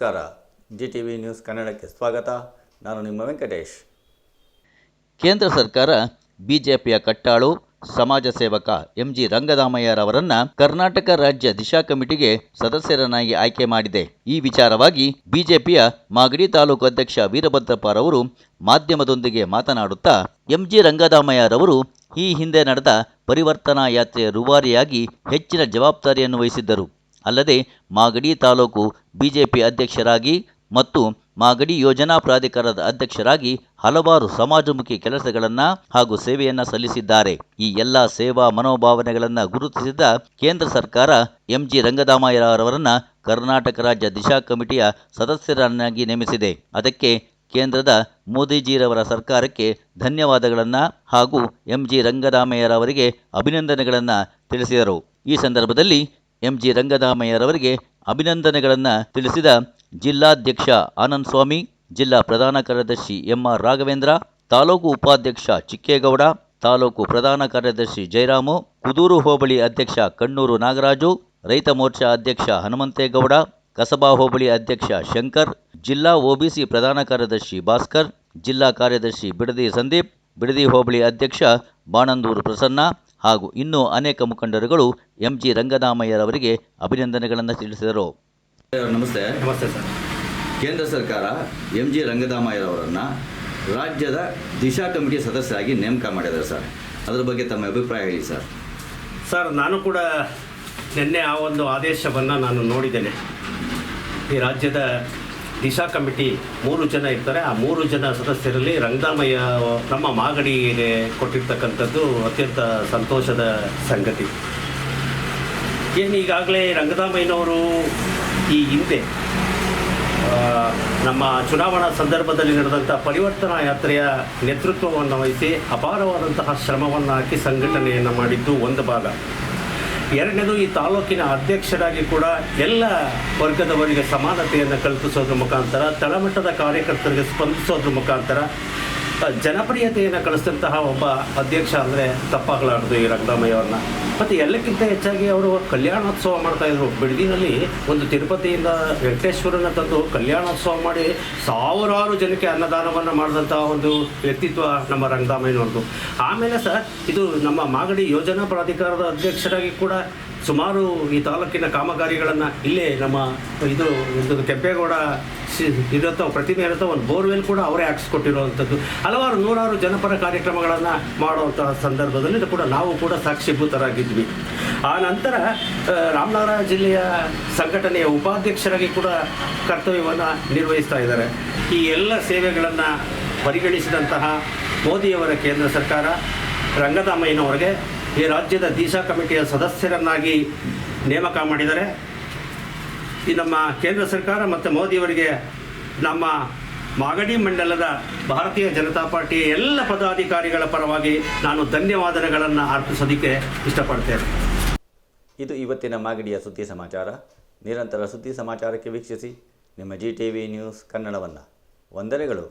ನಮಸ್ಕಾರ. G T V news ಕನ್ನಡಕ್ಕೆ ಸ್ವಾಗತ. ನಾನು ನಿಮ್ಮ ವೆಂಕಟೇಶ್. ಕೇಂದ್ರ ಸರ್ಕಾರ ಬಿಜೆಪಿಯ ಕಟ್ಟಾಳು, ಸಮಾಜ ಸೇವಕ ಎಂಜಿ ರಂಗದಾಮಯ್ಯರವರನ್ನ ಕರ್ನಾಟಕ ರಾಜ್ಯ ದಿಶಾ ಕಮಿಟಿಗೆ ಸದಸ್ಯರನ್ನಾಗಿ ಆಯ್ಕೆ ಮಾಡಿದೆ. ಈ ವಿಚಾರವಾಗಿ ಬಿಜೆಪಿಯ ಮಾಗಡಿ ತಾಲೂಕು ಅಧ್ಯಕ್ಷ ವೀರಭದ್ರಪ್ಪರವರು ಮಾಧ್ಯಮದೊಂದಿಗೆ ಮಾತನಾಡುತ್ತಾ ಎಂಜಿ ರಂಗದಾಮಯ್ಯರವರು ಈ ಹಿಂದೆ ನಡೆದ ಪರಿವರ್ತನಾ ಯಾತ್ರೆಯ ರೂವಾರಿಯಾಗಿ ಹೆಚ್ಚಿನ ಜವಾಬ್ದಾರಿಯನ್ನು ವಹಿಸಿದ್ದರು. ಅಲ್ಲದೆ ಮಾಗಡಿ ತಾಲೂಕು ಬಿಜೆಪಿ ಅಧ್ಯಕ್ಷರಾಗಿ ಮತ್ತು ಮಾಗಡಿ ಯೋಜನಾ ಪ್ರಾಧಿಕಾರದ ಅಧ್ಯಕ್ಷರಾಗಿ ಹಲವಾರು ಸಮಾಜಮುಖಿ ಕೆಲಸಗಳನ್ನು ಹಾಗೂ ಸೇವೆಯನ್ನು ಸಲ್ಲಿಸಿದ್ದಾರೆ. ಈ ಎಲ್ಲ ಸೇವಾ ಮನೋಭಾವನೆಗಳನ್ನು ಗುರುತಿಸಿದ ಕೇಂದ್ರ ಸರ್ಕಾರ ಎಂಜಿ ರಂಗದಾಮಯ್ಯರವರನ್ನು ಕರ್ನಾಟಕ ರಾಜ್ಯ ದಿಶಾ ಕಮಿಟಿಯ ಸದಸ್ಯರನ್ನಾಗಿ ನೇಮಿಸಿದೆ. ಅದಕ್ಕೆ ಕೇಂದ್ರದ ಮೋದಿಜಿರವರ ಸರ್ಕಾರಕ್ಕೆ ಧನ್ಯವಾದಗಳನ್ನು ಹಾಗೂ ಎಂಜಿ ರಂಗದಾಮಯ್ಯರವರಿಗೆ ಅಭಿನಂದನೆಗಳನ್ನು ತಿಳಿಸಿದರು. ಈ ಸಂದರ್ಭದಲ್ಲಿ ಎಂಜಿ ರಂಗದಾಮಯ್ಯರವರಿಗೆ ಅಭಿನಂದನೆಗಳನ್ನು ತಿಳಿಸಿದ ಜಿಲ್ಲಾಧ್ಯಕ್ಷ ಆನಂದ್ ಸ್ವಾಮಿ ಜಿಲ್ಲಾ ಪ್ರಧಾನ ಕಾರ್ಯದರ್ಶಿ ಎಂಆರ್ ರಾಘವೇಂದ್ರ, ತಾಲೂಕು ಉಪಾಧ್ಯಕ್ಷ ಚಿಕ್ಕೇಗೌಡ, ತಾಲೂಕು ಪ್ರಧಾನ ಕಾರ್ಯದರ್ಶಿ ಜಯರಾಮು, ಕುದೂರು ಹೋಬಳಿ ಅಧ್ಯಕ್ಷ ಕಣ್ಣೂರು ನಾಗರಾಜು, ರೈತ ಮೋರ್ಚಾ ಅಧ್ಯಕ್ಷ ಹನುಮಂತೇಗೌಡ, ಕಸಬಾ ಹೋಬಳಿ ಅಧ್ಯಕ್ಷ ಶಂಕರ್, ಜಿಲ್ಲಾ ಒಬಿಸಿ ಪ್ರಧಾನ ಕಾರ್ಯದರ್ಶಿ ಭಾಸ್ಕರ್, ಜಿಲ್ಲಾ ಕಾರ್ಯದರ್ಶಿ ಬಿಡದಿ ಸಂದೀಪ್, ಬಿಡದಿ ಹೋಬಳಿ ಅಧ್ಯಕ್ಷ ಬಾಣಂದೂರು ಪ್ರಸನ್ನ ಹಾಗೂ ಇನ್ನೂ ಅನೇಕ ಮುಖಂಡರುಗಳು ಎಂಜಿ ರಂಗನಾಮಯ್ಯರವರಿಗೆ ಅಭಿನಂದನೆಗಳನ್ನು ತಿಳಿಸಿದರು. ನಮಸ್ತೆ. ನಮಸ್ತೆ ಸರ್. ಕೇಂದ್ರ ಸರ್ಕಾರ ಎಂ ಜಿ ರಂಗನಾಮಯ್ಯರವರನ್ನು ರಾಜ್ಯದ ದಿಶಾ ಕಮಿಟಿ ಸದಸ್ಯರಾಗಿ ನೇಮಕ ಮಾಡಿದ್ದಾರೆ ಸರ್. ಅದರ ಬಗ್ಗೆ ತಮ್ಮ ಅಭಿಪ್ರಾಯ ಹೇಳಿ ಸರ್. ಸರ್ ನಾನು ಕೂಡ ನಿನ್ನೆ ಆ ಒಂದು ಆದೇಶವನ್ನು ನಾನು ನೋಡಿದ್ದೇನೆ. ಈ ರಾಜ್ಯದ ದಿಶಾ ಕಮಿಟಿ ಮೂರು ಜನ ಇರ್ತಾರೆ. ಆ ಮೂರು ಜನ ಸದಸ್ಯರಲ್ಲಿ ರಂಗದಾಮಯ್ಯ ನಮ್ಮ ಮಾಗಡಿಗೆ ಕೊಟ್ಟಿರ್ತಕ್ಕಂಥದ್ದು ಅತ್ಯಂತ ಸಂತೋಷದ ಸಂಗತಿ. ಏನು ಈಗಾಗಲೇ ರಂಗದಾಮಯ್ಯನವರು ಈ ಹಿಂದೆ ನಮ್ಮ ಚುನಾವಣಾ ಸಂದರ್ಭದಲ್ಲಿ ನಡೆದಂಥ ಪರಿವರ್ತನಾ ಯಾತ್ರೆಯ ನೇತೃತ್ವವನ್ನು ವಹಿಸಿ ಅಪಾರವಾದಂತಹ ಶ್ರಮವನ್ನು ಹಾಕಿ ಸಂಘಟನೆಯನ್ನು ಮಾಡಿದ್ದು ಒಂದು ಭಾಗ. ಎರಡನೇದು ಈ ತಾಲೂಕಿನ ಅಧ್ಯಕ್ಷರಾಗಿ ಕೂಡ ಎಲ್ಲ ವರ್ಗದವರಿಗೆ ಸಮಾನತೆಯನ್ನು ಕಲ್ಪಿಸೋದ್ರ ಮುಖಾಂತರ ತಳಮಟ್ಟದ ಕಾರ್ಯಕರ್ತರಿಗೆ ಸ್ಪಂದಿಸೋದ್ರ ಮುಖಾಂತರ ಜನಪ್ರಿಯತೆಯನ್ನು ಕಳಿಸಿದಂತಹ ಒಬ್ಬ ಅಧ್ಯಕ್ಷ ಅಂದರೆ ತಪ್ಪಾಗಲಾರದು ಈ ರಂಗರಾಮಯ್ಯವ್ರನ್ನ ಮತ್ತು ಎಲ್ಲಕ್ಕಿಂತ ಹೆಚ್ಚಾಗಿ ಅವರು ಕಲ್ಯಾಣೋತ್ಸವ ಮಾಡ್ತಾಯಿದ್ರು ಬಿಡದಿನಲ್ಲಿ ಒಂದು ತಿರುಪತಿಯಿಂದ ವೆಂಕಟೇಶ್ವರನ ತಂದು ಕಲ್ಯಾಣೋತ್ಸವ ಮಾಡಿ ಸಾವಿರಾರು ಜನಕ್ಕೆ ಅನ್ನದಾನವನ್ನು ಮಾಡಿದಂತಹ ಒಂದು ವ್ಯಕ್ತಿತ್ವ ನಮ್ಮ ರಂಗರಾಮಯ್ಯನವ್ರದ್ದು. ಆಮೇಲೆ ಸರ್ ಇದು ನಮ್ಮ ಮಾಗಡಿ ಯೋಜನಾ ಪ್ರಾಧಿಕಾರದ ಅಧ್ಯಕ್ಷರಾಗಿ ಕೂಡ ಸುಮಾರು ಈ ತಾಲೂಕಿನ ಕಾಮಗಾರಿಗಳನ್ನು ಇಲ್ಲೇ ನಮ್ಮ ಇದು ಒಂದು ಕೆಂಪೇಗೌಡ ಇರುತ್ತೋ ಪ್ರತಿಮೆ ಇರುತ್ತೋ ಒಂದು ಬೋರ್ವೆಲ್ ಕೂಡ ಅವರೇ ಹಾಕ್ಸ್ಕೊಟ್ಟಿರುವಂಥದ್ದು ಹಲವಾರು ನೂರಾರು ಜನಪರ ಕಾರ್ಯಕ್ರಮಗಳನ್ನು ಮಾಡುವಂತಹ ಸಂದರ್ಭದಲ್ಲಿ ಕೂಡ ನಾವು ಕೂಡ ಸಾಕ್ಷಿಭೂತರಾಗಿದ್ವಿ. ಆ ನಂತರ ರಾಮನಗರ ಜಿಲ್ಲೆಯ ಸಂಘಟನೆಯ ಉಪಾಧ್ಯಕ್ಷರಾಗಿ ಕೂಡ ಕರ್ತವ್ಯವನ್ನು ನಿರ್ವಹಿಸ್ತಾ ಇದ್ದಾರೆ. ಈ ಎಲ್ಲ ಸೇವೆಗಳನ್ನು ಪರಿಗಣಿಸಿದಂತಹ ಮೋದಿಯವರ ಕೇಂದ್ರ ಸರ್ಕಾರ, ರಂಗದಾಮಯ್ಯನವರಿಗೆ ಈ ರಾಜ್ಯದ ದಿಶಾ ಕಮಿಟಿಯ ಸದಸ್ಯರನ್ನಾಗಿ ನೇಮಕ ಮಾಡಿದ್ದಾರೆ ಈ ನಮ್ಮ ಕೇಂದ್ರ ಸರ್ಕಾರ ಮತ್ತು ಮೋದಿಯವರಿಗೆ ನಮ್ಮ ಮಾಗಡಿ ಮಂಡಲದ ಭಾರತೀಯ ಜನತಾ ಪಾರ್ಟಿಯ ಎಲ್ಲ ಪದಾಧಿಕಾರಿಗಳ ಪರವಾಗಿ ನಾನು ಧನ್ಯವಾದಗಳನ್ನು ಅರ್ಪಿಸೋದಕ್ಕೆ ಇಷ್ಟಪಡ್ತೇನೆ. ಇದು ಇವತ್ತಿನ ಮಾಗಡಿಯ ಸುದ್ದಿ ಸಮಾಚಾರ. ನಿರಂತರ ಸುದ್ದಿ ಸಮಾಚಾರಕ್ಕೆ ವೀಕ್ಷಿಸಿ. ನಿಮ್ಮ ಜಿ ಟಿ ವಿ ನ್ಯೂಸ್ ಕನ್ನಡವನ್ನು. ವಂದನೆಗಳು.